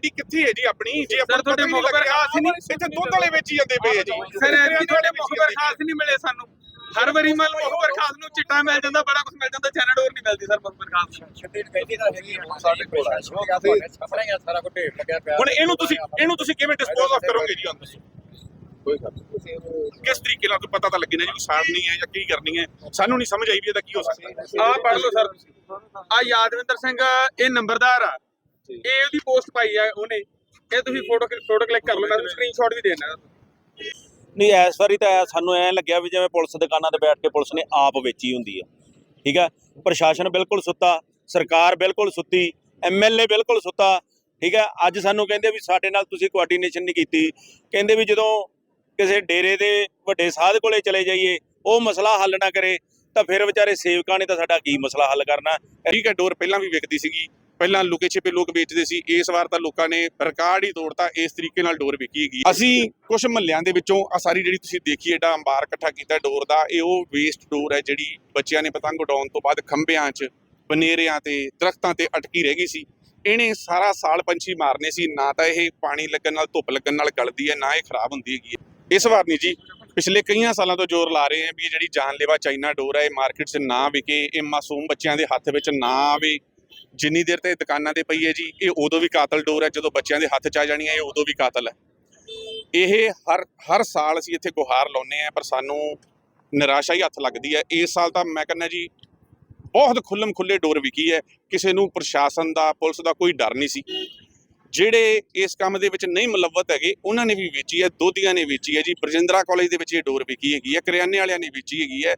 ਰੇੜੀ ਕਿੱਥੇ ਹੈ ਜੀ ਆਪਣੀ? ਜੇ ਆਪਾਂ ਤੁਹਾਡੇ ਮੁਖਬਰ ਖਾਸ ਨਹੀਂ। ਇੱਥੇ ਦੁੱਧ ਵਾਲੇ ਵੇਚੀ ਜਾਂਦੇ ਪਏ ਆ ਜੀ। ਸਰ ਐਤਕੀ ਤੁਹਾਡੇ ਮੁਖਬਰ ਖਾਸ ਨਹੀਂ ਮਿਲੇ ਸਾਨੂੰ। ਹਰ ਵਾਰੀ ਮਲ ਮੁਖਬਰ ਖਾਸ ਨੂੰ ਚਿੱਟਾ ਮਿਲ ਜਾਂਦਾ ਬੜਾ ਕੁਝ ਮਿਲ ਜਾਂਦਾ ਚੈਨਡੋਰ ਨਹੀਂ ਮਿਲਦੀ ਸਰ ਮੁਖਬਰ ਖਾਸ ਛੱਡੀ ਕਹਿੰਦੀ ਤਾਂ ਹੈਗੀ ਸਾਡੇ ਕੋਲ ਆ। ਸਾਹਮਣੇ ਹੀ ਆ, ਸਾਰਾ ਕੁਝ ਢੇਰ ਲੱਗਿਆ ਪਿਆ। ਹੁਣ ਇਹਨੂੰ ਤੁਸੀਂ ਇਹਨੂੰ ਤੁਸੀਂ ਕਿਵੇਂ ਡਿਸਪੋਜ਼ ਆਫ ਕਰੋਗੇ ਜੀ ਹੁਣ ਦੱਸੋ ਕਿਸ ਤਰੀਕੇ ਨਾਲ ਪਤਾ ਤਾਂ ਲੱਗੇ ਨਾ ਜੀ ਕੋਈ ਸਾੜਨੀ ਹੈ ਜਾਂ ਕੀ ਕਰਨੀ ਹੈ? ਸਾਨੂੰ ਨਹੀਂ ਸਮਝ ਆਈ ਵੀ ਇਹਦਾ ਕੀ ਹੋ ਸਕਦਾ। ਆ ਪੜ ਲਓ ਸਰ। ਆ ਯਾਦਵਿੰਦਰ ਸਿੰਘ ਇਹ ਨੰਬਰਦਾਰ ਆ। ਇਹ ਉਹਦੀ ਪੋਸਟ ਪਾਈ ਆ ਉਹਨੇ। ਇਹ ਤੁਸੀਂ ਫੋਟੋ ਫੋਟੋ ਕਲਿੱਕ ਕਰ ਲਓ, ਮੈਂ ਤੁਹਾਨੂੰ ਸਕਰੀਨਸ਼ਾਟ ਵੀ ਦੇਣਾ ਨਹੀਂ, ਇਸ ਵਾਰੀ ਤਾਂ ਸਾਨੂੰ ਐਂ ਲੱਗਿਆ ਵੀ ਜਿਵੇਂ ਪੁਲਿਸ ਦੁਕਾਨਾਂ ਤੇ ਬੈਠ ਕੇ ਪੁਲਿਸ ਨੇ ਆਪ ਵੇਚੀ ਹੁੰਦੀ ਆ। ਠੀਕ ਆ? ਪ੍ਰਸ਼ਾਸਨ ਬਿਲਕੁਲ ਸੁੱਤਾ, ਸਰਕਾਰ ਬਿਲਕੁਲ ਸੁੱਤੀ ਐਮਐਲਏ ਬਿਲਕੁਲ ਸੁੱਤਾ। ਠੀਕ ਆ? ਅੱਜ ਸਾਨੂੰ ਕਹਿੰਦੇ ਵੀ ਸਾਡੇ ਨਾਲ ਤੁਸੀਂ ਕੋਆਰਡੀਨੇਸ਼ਨ ਨਹੀਂ ਕੀਤੀ। ਕਹਿੰਦੇ ਵੀ ਜਦੋਂ ਕਿਸੇ ਡੇਰੇ ਦੇ ਵੱਡੇ ਸਾਧ ਕੋਲੇ ਚਲੇ ਜਾਈਏ, ਉਹ ਮਸਲਾ ਹੱਲ ਨਾ ਕਰੇ, ਤਾਂ ਫਿਰ ਵਿਚਾਰੇ ਸੇਵਕਾਂ ਨੇ ਤਾਂ ਸਾਡਾ ਕੀ ਮਸਲਾ ਹੱਲ ਕਰਨਾ? ਠੀਕ ਹੈ ਡੋਰ ਪਹਿਲਾਂ ਵੀ ਵਿਕਦੀ ਸੀਗੀ। ਪਹਿਲਾਂ ਲੁਕੇ ਛਿਪੇ ਲੋਕ ਵੇਚਦੇ ਸੀ, ਇਸ ਵਾਰ ਤਾਂ ਲੋਕਾਂ ਨੇ ਰਿਕਾਰਡ ਹੀ ਤੋੜਤਾ, ਇਸ ਤਰੀਕੇ ਨਾਲ ਡੋਰ ਵਿਕੀ ਹੈਗੀ। ਅਸੀਂ ਕੁਝ ਮਹੱਲਿਆਂ ਦੇ ਵਿੱਚੋਂ ਆ ਸਾਰੀ ਜਿਹੜੀ ਤੁਸੀਂ ਦੇਖੀ, ਏਡਾ ਅੰਬਾਰ ਇਕੱਠਾ ਕੀਤਾ ਡੋਰ ਦਾ, ਇਹ ਉਹ ਵੇਸਟ ਡੋਰ ਹੈ ਜਿਹੜੀ ਬੱਚਿਆਂ ਨੇ ਪਤੰਗ ਉਡਾਉਣ ਤੋਂ ਬਾਅਦ ਖੰਭਿਆਂ 'ਚ, ਬਨੇਰਿਆਂ ਤੇ, ਦਰਖਤਾਂ ਤੇ ਅਟਕੀ ਰਹਿ ਗਈ ਸੀ। ਇਹਨੇ ਸਾਰਾ ਸਾਲ ਪੰਛੀ ਮਾਰਨੇ ਸੀ, ਨਾ ਤਾਂ ਇਹ ਪਾਣੀ ਲੱਗਣ ਨਾਲ, ਧੁੱਪ ਲੱਗਣ ਨਾਲ ਗਲਦੀ ਹੈ, ਨਾ ਇਹ ਖਰਾਬ ਹੁੰਦੀ ਹੈਗੀ ਹੈ। ਇਸ ਵਾਰ ਨਹੀਂ ਜੀ, ਪਿਛਲੇ ਕਈਆਂ ਸਾਲਾਂ ਤੋਂ ਜ਼ੋਰ ਲਾ ਰਹੇ ਆ ਵੀ ਇਹ ਜਿਹੜੀ ਜਾਨਲੇਵਾ ਚਾਈਨਾ ਡੋਰ ਹੈ, ਇਹ ਮਾਰਕੀਟ 'ਚ ਨਾ ਵਿਕੇ, ਇਹ ਮਾਸੂਮ ਬੱਚਿਆਂ ਦੇ ਹੱਥ ਵਿੱਚ ਨਾ ਆਵੇ। ਜਿੰਨੀ ਦੇਰ ਤੇ ਦੁਕਾਨਾਂ ਤੇ ਪਈ ਹੈ ਜੀ, ਇਹ ਉਦੋਂ ਵੀ ਕਾਤਲ ਡੋਰ ਹੈ, ਜਦੋਂ ਬੱਚਿਆਂ ਦੇ ਹੱਥ 'ਚ ਆ ਜਾਣੀ ਹੈ, ਇਹ ਉਦੋਂ ਵੀ ਕਾਤਲ ਹੈ। ਇਹ ਹਰ ਹਰ ਸਾਲ ਅਸੀਂ ਇੱਥੇ ਗੁਹਾਰ ਲਾਉਨੇ ਆ ਪਰ ਸਾਨੂੰ ਨਿਰਾਸ਼ਾ ਹੀ ਹੱਥ ਲੱਗਦੀ ਹੈ। ਇਸ ਸਾਲ ਤਾਂ ਮੈਂ ਕਹਿੰਦਾ ਜੀ, ਬਹੁਤ ਖੁੱਲਮ ਖੁੱਲੇ ਡੋਰ ਵਿਕੀ ਹੈ। ਕਿਸੇ ਨੂੰ ਪ੍ਰਸ਼ਾਸਨ ਦਾ, ਪੁਲਿਸ ਦਾ ਕੋਈ ਡਰ ਨਹੀਂ ਸੀ। ਜਿਹੜੇ ਇਸ ਕੰਮ ਦੇ ਵਿੱਚ ਨਹੀਂ ਮੁਲਵਤ ਹੈਗੇ, ਉਹਨਾਂ ਨੇ ਵੀ ਵੇਚੀ ਹੈ ਦੋਧੀਆਂ ਨੇ ਵੇਚੀ ਹੈ ਜੀ। ਬਰਜਿੰਦਰਾ ਕਾਲਜ ਦੇ ਵਿੱਚ ਇਹ ਡੋਰ ਵਿਕੀ ਹੈਗੀ ਹੈ, ਕਰਿਆਨੇ ਵਾਲਿਆਂ ਨੇ ਵੇਚੀ ਹੈਗੀ ਹੈ।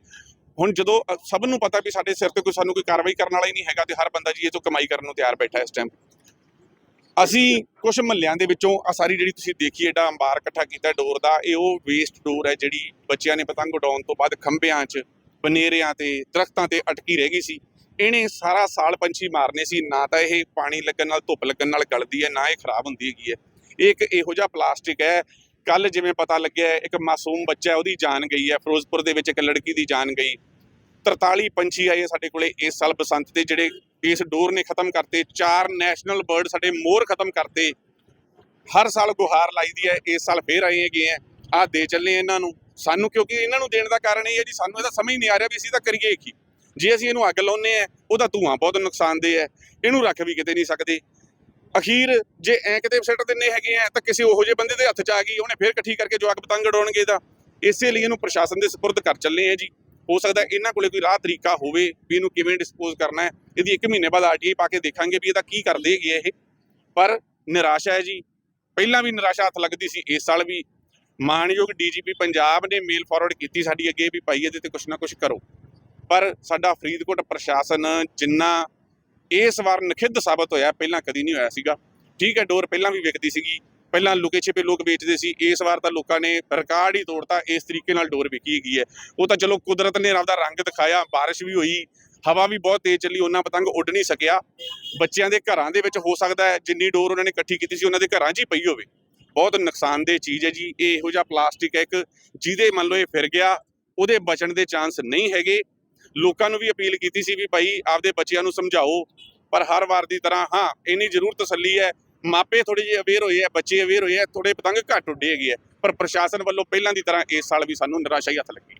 ਹੁਣ ਜਦੋਂ ਸਭ ਨੂੰ ਪਤਾ ਵੀ ਸਾਡੇ ਸਿਰ ਤੇ ਕੋਈ ਸਾਨੂੰ ਕੋਈ ਕਾਰਵਾਈ ਕਰਨ ਵਾਲਾ ਹੀ ਨਹੀਂ ਹੈਗਾ ਤੇ ਹਰ ਬੰਦਾ ਜੀ ਇਹ ਤੋਂ ਕਮਾਈ ਕਰਨ ਨੂੰ ਤਿਆਰ ਬੈਠਾ ਇਸ ਟਾਈਮ ਅਸੀਂ ਕੁਝ ਮਹੱਲਿਆਂ ਦੇ ਵਿੱਚੋਂ ਆ ਸਾਰੀ ਜਿਹੜੀ ਤੁਸੀਂ ਦੇਖੀ ਏਡਾ ਅੰਬਾਰ ਇਕੱਠਾ ਕੀਤਾ, ਡੋਰ ਦਾ, ਇਹ ਉਹ ਵੇਸਟ ਡੋਰ ਹੈ ਜਿਹੜੀ ਬੱਚਿਆਂ ਨੇ ਪਤੰਗ ਉਡਾਉਣ ਤੋਂ ਬਾਅਦ ਖੰਭਿਆਂ 'ਚ, ਬਨੇਰਿਆਂ ਤੇ, ਦਰਖਤਾਂ ਤੇ ਅਟਕੀ ਰਹਿ ਗਈ ਸੀ। ਇਹਨੇ ਸਾਰਾ ਸਾਲ ਪੰਛੀ ਮਾਰਨੇ ਸੀ, ਨਾ ਤਾਂ ਇਹ ਪਾਣੀ ਲੱਗਣ ਨਾਲ, ਧੁੱਪ ਲੱਗਣ ਨਾਲ ਗਲਦੀ ਹੈ, ਨਾ ਇਹ ਖਰਾਬ ਹੁੰਦੀ ਹੈਗੀ ਹੈ। ਇਹ ਇੱਕ ਇਹੋ ਜਿਹਾ ਪਲਾਸਟਿਕ ਹੈ ਕੱਲ ਜਿਵੇਂ ਪਤਾ ਲੱਗਿਆ ਇੱਕ ਮਾਸੂਮ ਬੱਚਾ ਉਹਦੀ ਜਾਨ ਗਈ ਹੈ, ਫਿਰੋਜ਼ਪੁਰ ਦੇ ਵਿੱਚ ਇੱਕ ਲੜਕੀ ਦੀ ਜਾਨ ਗਈ। 43 ਪੰਛੀ ਆਏ ਸਾਡੇ ਕੋਲੇ ਇਸ ਸਾਲ ਬਸੰਤ ਦੇ, ਜਿਹੜੇ ਇਸ ਡੋਰ ਨੇ ਖਤਮ ਕਰਤੇ। ਚਾਰ ਨੈਸ਼ਨਲ ਬਰਡ ਸਾਡੇ ਮੋਰ ਖਤਮ ਕਰਤੇ। ਹਰ ਸਾਲ ਗੁਹਾਰ ਲਾਈਦੀ ਹੈ, ਇਸ ਸਾਲ ਫੇਰ ਆਏ ਹੈਗੇ ਆ ਆ ਦੇ ਚੱਲੇ ਇਹਨਾਂ ਨੂੰ। ਸਾਨੂੰ ਕਿਉਂਕਿ ਇਹਨਾਂ ਨੂੰ ਦੇਣ ਦਾ ਕਾਰਨ ਇਹ ਹੈ ਜੀ, ਸਾਨੂੰ ਇਹਦਾ ਸਮਝ ਨਹੀਂ ਆ ਰਿਹਾ ਵੀ ਅਸੀਂ ਤਾਂ ਕਰੀਏ ਕੀ। ਜੇ ਅਸੀਂ ਇਹਨੂੰ ਅੱਗ ਲਾਉਨੇ ਆ ਉਹਦਾ ਧੂਆਂ ਬਹੁਤ ਨੁਕਸਾਨਦੇਹ ਹੈ। ਇਹਨੂੰ ਰੱਖ ਵੀ ਕਿਤੇ ਨਹੀਂ ਸਕਦੇ। ਅਖੀਰ ਜੇ ਐ ਕਿਤੇ ਸਿੱਟ ਦਿੰਨੇ ਹੈਗੇ ਆ, ਤਾਂ ਕਿਸੇ ਉਹੋ ਜਿਹੇ ਬੰਦੇ ਦੇ ਹੱਥ 'ਚ ਆ ਗਈ, ਉਹਨੇ ਫੇਰ ਇਕੱਠੀ ਕਰਕੇ ਜਵਾਕ ਪਤੰਗ ਉਡਾਉਣਗੇ ਤਾਂ। ਇਸੇ ਲਈ ਇਹਨੂੰ ਪ੍ਰਸ਼ਾਸਨ ਦੇ ਸਪੁਰਦ ਕਰ ਚੱਲੇ ਆ ਜੀ। ਹੋ ਸਕਦਾ ਇਹਨਾਂ ਕੋਲੇ ਕੋਈ ਰਾਹ ਤਰੀਕਾ ਹੋਵੇ ਵੀ ਇਹਨੂੰ ਕਿਵੇਂ ਡਿਸਪੋਜ਼ ਕਰਨਾ ਹੈ। ਇਹਦੀ 1 ਮਹੀਨੇ ਬਾਅਦ ਆਰਟੀਆਈ ਪਾ ਕੇ ਦੇਖਾਂਗੇ ਵੀ ਇਹਦਾ ਕੀ ਕਰਦੇ ਹੈਗੇ ਇਹ। ਪਰ ਨਿਰਾਸ਼ਾ ਹੈ ਜੀ। ਪਹਿਲਾਂ ਵੀ ਨਿਰਾਸ਼ਾ ਹੱਥ ਲੱਗਦੀ ਸੀ, ਇਸ ਸਾਲ ਵੀ। ਮਾਨਯੋਗ ਡੀਜੀਪੀ ਪੰਜਾਬ ਨੇ ਮੇਲ ਫਾਰਵਰਡ ਕੀਤੀ ਸਾਡੀ ਅੱਗੇ ਵੀ ਭਾਈ ਇਹਦੇ ਤੇ ਕੁਛ ਨਾ ਕੁਛ ਕਰੋ। ਪਰ ਸਾਡਾ ਫਰੀਦਕੋਟ ਪ੍ਰਸ਼ਾਸਨ ਜਿੰਨਾ ਇਸ ਵਾਰ ਨਖਿੱਧ ਸਾਬਤ ਹੋਇਆ, ਪਹਿਲਾਂ ਕਦੀ ਨਹੀਂ ਹੋਇਆ ਸੀਗਾ। ਠੀਕ ਹੈ, ਡੋਰ ਪਹਿਲਾਂ ਵੀ ਵਿਕਦੀ ਸੀਗੀ। ਪਹਿਲਾਂ ਲੁਕੇ ਛਿਪੇ ਲੋਕ ਵੇਚਦੇ ਸੀ। ਇਸ ਵਾਰ ਤਾਂ ਲੋਕਾਂ ਨੇ ਰਿਕਾਰਡ ਹੀ ਤੋੜਤਾ, ਇਸ ਤਰੀਕੇ ਨਾਲ ਡੋਰ ਵਿਕੀ ਹੈਗੀ ਹੈ। ਉਹ ਤਾਂ ਚਲੋ ਕੁਦਰਤ ਨੇ ਆਪਦਾ ਰੰਗ ਦਿਖਾਇਆ, ਬਾਰਿਸ਼ ਵੀ ਹੋਈ, ਹਵਾ ਵੀ ਬਹੁਤ ਤੇਜ਼ ਚੱਲੀ, ਉਹਨਾਂ ਪਤੰਗ ਉੱਡ ਨਹੀਂ ਸਕਿਆ। ਬੱਚਿਆਂ ਦੇ ਘਰਾਂ ਦੇ ਵਿੱਚ ਹੋ ਸਕਦਾ ਹੈ, ਜਿੰਨੀ ਡੋਰ ਉਹਨਾਂ ਨੇ ਇਕੱਠੀ ਕੀਤੀ ਸੀ, ਉਹਨਾਂ ਦੇ ਘਰਾਂ 'ਚ ਹੀ ਪਈ ਹੋਵੇ। ਬਹੁਤ ਨੁਕਸਾਨਦੇਹ ਚੀਜ਼ ਹੈ ਜੀ। ਇਹ ਇਹੋ ਜਿਹਾ ਪਲਾਸਟਿਕ ਹੈ ਇੱਕ, ਜਿਹਦੇ ਮੰਨ ਲਓ ਇਹ ਫਿਰ ਗਿਆ, ਉਹਦੇ ਬਚਣ ਦੇ ਚਾਂਸ ਨਹੀਂ ਹੈਗੇ। ਲੋਕਾਂ ਨੂੰ ਵੀ ਅਪੀਲ ਕੀਤੀ ਸੀ ਵੀ ਭਾਈ ਆਪਦੇ ਬੱਚਿਆਂ ਨੂੰ ਸਮਝਾਓ, ਪਰ ਹਰ ਵਾਰ ਦੀ ਤਰ੍ਹਾਂ ਹਾਂ, ਇੰਨੀ ਜ਼ਰੂਰ ਤਸੱਲੀ ਹੈ, ਮਾਪੇ ਥੋੜੇ ਜਿਹੇ ਅਵੇਅਰ ਹੋਏ ਆ ਬੱਚੇ ਅਵੇਅਰ ਹੋਏ ਆ ਥੋੜੇ ਪਤੰਗ ਘੱਟ ਉੱਡੇ ਹੈਗੇ ਆ ਪਰ ਪ੍ਰਸ਼ਾਸਨ ਵੱਲੋਂ ਪਹਿਲਾਂ ਦੀ ਤਰ੍ਹਾਂ ਇਸ ਸਾਲ ਵੀ ਸਾਨੂੰ ਨਿਰਾਸ਼ਾ ਹੀ ਹੱਥ ਲੱਗੀ।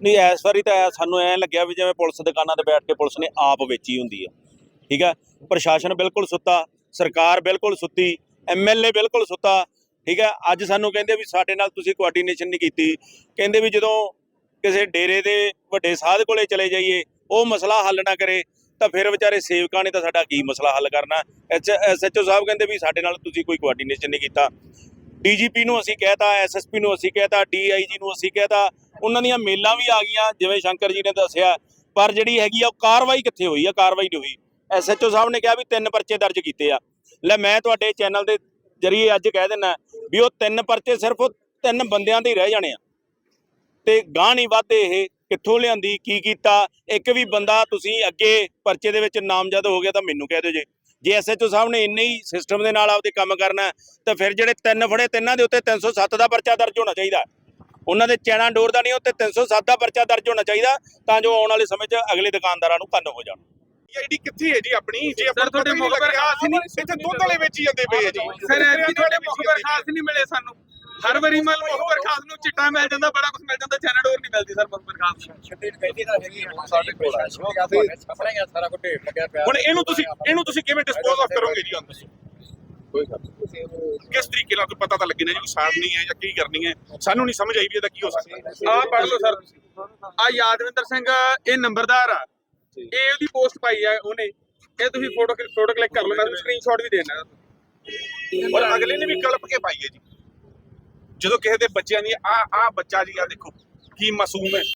ਨਹੀਂ, ਇਸ ਵਾਰੀ ਤਾਂ ਸਾਨੂੰ ਐਂ ਲੱਗਿਆ ਵੀ ਜਿਵੇਂ ਪੁਲਿਸ ਦੁਕਾਨਾਂ ਤੇ ਬੈਠ ਕੇ ਪੁਲਿਸ ਨੇ ਆਪ ਵੇਚੀ ਹੁੰਦੀ ਆ ਠੀਕ ਆ ਪ੍ਰਸ਼ਾਸਨ ਬਿਲਕੁਲ ਸੁੱਤਾ, ਸਰਕਾਰ ਬਿਲਕੁਲ ਸੁੱਤੀ ਐਮਐਲਏ ਬਿਲਕੁਲ ਸੁੱਤਾ। ਠੀਕ ਹੈ? ਅੱਜ ਸਾਨੂੰ ਕਹਿੰਦੇ ਵੀ ਸਾਡੇ ਨਾਲ ਤੁਸੀਂ ਕੋਆਰਡੀਨੇਸ਼ਨ ਨਹੀਂ ਕੀਤੀ। ਕਹਿੰਦੇ ਵੀ ਜਦੋਂ ਕਿਸੇ ਡੇਰੇ ਦੇ ਵੱਡੇ ਸਾਧ ਕੋਲੇ ਚਲੇ ਜਾਈਏ, ਉਹ ਮਸਲਾ ਹੱਲ ਨਾ ਕਰੇ, ਤਾਂ ਫਿਰ ਵਿਚਾਰੇ ਸੇਵਕਾਂ ਨੇ ਤਾਂ ਸਾਡਾ ਕੀ ਮਸਲਾ ਹੱਲ ਕਰਨਾ? ਐਸਐਚਓ ਸਾਹਿਬ ਕਹਿੰਦੇ ਵੀ ਸਾਡੇ ਨਾਲ ਤੁਸੀਂ ਕੋਈ ਕੋਆਰਡੀਨੇਸ਼ਨ ਨਹੀਂ ਕੀਤਾ। ਡੀਜੀਪੀ ਨੂੰ ਅਸੀਂ ਕਹਿਤਾ ਐਸਐਸਪੀ ਨੂੰ ਅਸੀਂ ਕਹਿਤਾ ਡੀਆਈਜੀ ਨੂੰ ਅਸੀਂ ਕਹਿਤਾ, ਉਹਨਾਂ ਦੀਆਂ ਮੇਲਾਂ ਵੀ ਆ ਗਈਆਂ, ਜਿਵੇਂ ਸ਼ੰਕਰ ਜੀ ਨੇ ਦੱਸਿਆ। ਪਰ ਜਿਹੜੀ ਹੈਗੀ ਆ, ਉਹ ਕਾਰਵਾਈ ਕਿੱਥੇ ਹੋਈ ਆ? ਕਾਰਵਾਈ ਨਹੀਂ ਹੋਈ। ਐਸਐਚਓ ਸਾਹਿਬ ਨੇ ਕਿਹਾ ਵੀ ਤਿੰਨ ਪਰਚੇ ਦਰਜ ਕੀਤੇ ਆ। ਲੈ, ਮੈਂ ਤੁਹਾਡੇ ਚੈਨਲ ਦੇ ਜਰੀਏ ਅੱਜ ਕਹਿ ਦਿੰਨਾ ਵੀ ਉਹ ਤਿੰਨ ਪਰਚੇ ਸਿਰਫ ਤਿੰਨ ਬੰਦਿਆਂ ਦੇ ਹੀ ਰਹਿ ਜਾਣੇ ਆ। ਤੇ ਗਾਂ ਨਹੀਂ ਵਾਧੇ ਇਹ ਕਿੱਥੋਂ ਲਿਆਂਦੀ ਕੀ ਕੀਤਾ? ਇੱਕ ਵੀ ਬੰਦਾ ਤੁਸੀਂ ਅੱਗੇ ਪਰਚੇ ਦੇ ਵਿੱਚ ਨਾਮਜ਼ਦ ਹੋ ਗਿਆ ਤਾਂ ਮੈਨੂੰ ਕਹਿ ਦਿਓ ਜੇ। ਜੇ ਐਸਐਚਓ ਸਾਹਿਬ ਨੇ ਇੰਨੇ ਹੀ ਸਿਸਟਮ ਦੇ ਨਾਲ ਆਪਦੇ ਕੰਮ ਕਰਨਾ ਤਾਂ ਫਿਰ ਜਿਹੜੇ ਤਿੰਨ ਫੜੇ ਤਿੰਨਾਂ ਦੇ ਉੱਤੇ 307 ਦਾ ਪਰਚਾ ਦਰਜ ਹੋਣਾ ਚਾਹੀਦਾ। ਉਹਨਾਂ ਦੇ ਚੈਨਾ ਡੋਰ ਦਾ ਨਹੀਂ ਉੱਤੇ 307 ਦਾ ਪਰਚਾ ਦਰਜ ਹੋਣਾ ਚਾਹੀਦਾ ਤਾਂ ਜੋ ਆਉਣ ਵਾਲੇ ਸਮੇਂ 'ਚ ਅਗਲੇ ਦੁਕਾਨਦਾਰਾਂ ਨੂੰ ਕੰਨ ਹੋ ਜਾਣ। ਆਈਡੀ ਕਿੱਥੇ ਹੈ ਜੀ ਆਪਣੀ? ਜੇ ਆਪਾਂ ਤੁਹਾਡੇ ਮੁਖਬਰ ਖਾਸ ਨਹੀਂ- ਇੱਥੇ ਦੁੱਧ ਵਾਲੇ ਵੇਚੀ ਜਾਂਦੇ ਪਏ ਆ ਜੀ। ਸਰ ਤੁਹਾਡੇ ਮੁਖਬਰ ਖਾਸ ਨਹੀਂ ਮਿਲੇ ਸਾਨੂੰ। ਹਰ ਵਾਰੀ ਮਲ ਮੁਖਬਰ ਖਾਸ ਨੂੰ ਚਿੱਟਾ ਮਿਲ ਜਾਂਦਾ ਬੜਾ ਕੁਝ ਮਿਲ ਜਾਂਦਾ ਚੈਨਡੋਰ ਨਹੀਂ ਮਿਲਦੀ ਸਰ ਮੁਖਬਰ ਖਾਸ ਨੂੰ। ਛੱਡੀ ਕਹਿੰਦੀ ਤਾਂ ਹੈਗੀ ਹੁਣ ਸਾਡੇ ਕੋਲ ਆ। ਸਾਹਮਣੇ ਹੀ ਆ। ਸਾਰਾ ਕੁਝ ਢੇਰ ਲੱਗਿਆ ਪਿਆ। ਹੁਣ ਇਹਨੂੰ ਤੁਸੀਂ ਇਹਨੂੰ ਤੁਸੀਂ ਕਿਵੇਂ ਡਿਸਪੋਜ਼ ਆਫ ਕਰੋਗੇ ਜੀ ਦੱਸੋ ਕੋਈ ਕਿਸ ਤਰੀਕੇ ਨਾਲ ਪਤਾ ਤਾਂ ਲੱਗੇ ਨਾ ਜੀ ਕੋਈ ਸਾੜਨੀ ਹੈ ਜਾਂ ਕੀ ਕਰਨੀ ਹੈ? ਸਾਨੂੰ ਨਹੀਂ ਸਮਝ ਆਈ ਵੀ ਇਹਦਾ ਕੀ ਹੋ ਸਕਦਾ। ਆ ਪੜ ਲਓ ਸਰ। ਆ ਯਾਦਵਿੰਦਰ ਸਿੰਘ ਇਹ ਨੰਬਰਦਾਰ ਆ। ਇਹ ਉਹਦੀ ਪੋਸਟ ਪਾਈ ਆ ਉਹਨੇ। ਇਹ ਤੁਸੀਂ ਫੋਟੋ ਫੋਟੋ ਕਲਿੱਕ ਕਰ ਲਓ ਮੈਂ ਤੁਹਾਨੂੰ ਸਕਰੀਨਸ਼ਾਟ ਵੀ ਦੇਣਾ ਔਰ ਅਗਲੇ ਨੇ ਵੀ ਕਲਪ ਕੇ ਪਾਈ ਹੈ ਜੀ। ਜਦੋਂ ਕਿਸੇ ਦੇ ਬੱਚਿਆਂ ਦੀ ਆ ਆ ਬੱਚਾ ਜੀ ਆ ਦੇਖੋ ਕੀ ਮਾਸੂਮ ਹੈ।